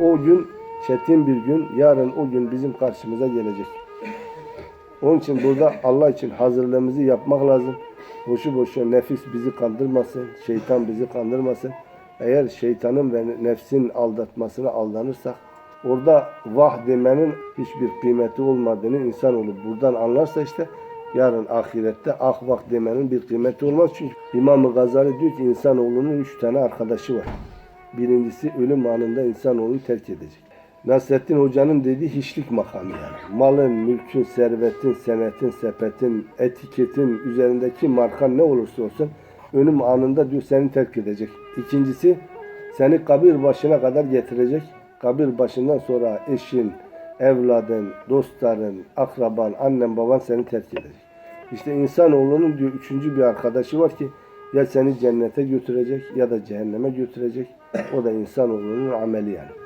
o gün çetin bir gün, yarın o gün bizim karşımıza gelecek. Onun için burada Allah için hazırlığımızı yapmak lazım. Boşu boşuna nefis bizi kandırmasın, şeytan bizi kandırmasın. Eğer şeytanın ve nefsin aldatmasına aldanırsak, orada vah demenin hiçbir kıymeti olmadığını insanoğlu buradan anlarsa işte yarın ahirette ah vah demenin bir kıymeti olmaz. Çünkü İmam-ı Gazali diyor ki insanoğlunun üç tane arkadaşı var. Birincisi ölüm anında insanoğlunu terk edecek. Nasrettin Hoca'nın dediği hiçlik makamı yani. Malın, mülkün, servetin, senetin, sepetin, etiketin üzerindeki markan ne olursa olsun ölüm anında diyor seni terk edecek. İkincisi seni kabir başına kadar getirecek. Kabir başından sonra eşin, evladın, dostların, akraban, annen, baban seni terk edecek. İşte insanoğlunun diyor üçüncü bir arkadaşı var ki ya seni cennete götürecek ya da cehenneme götürecek. O da insanoğlunun ameli yani.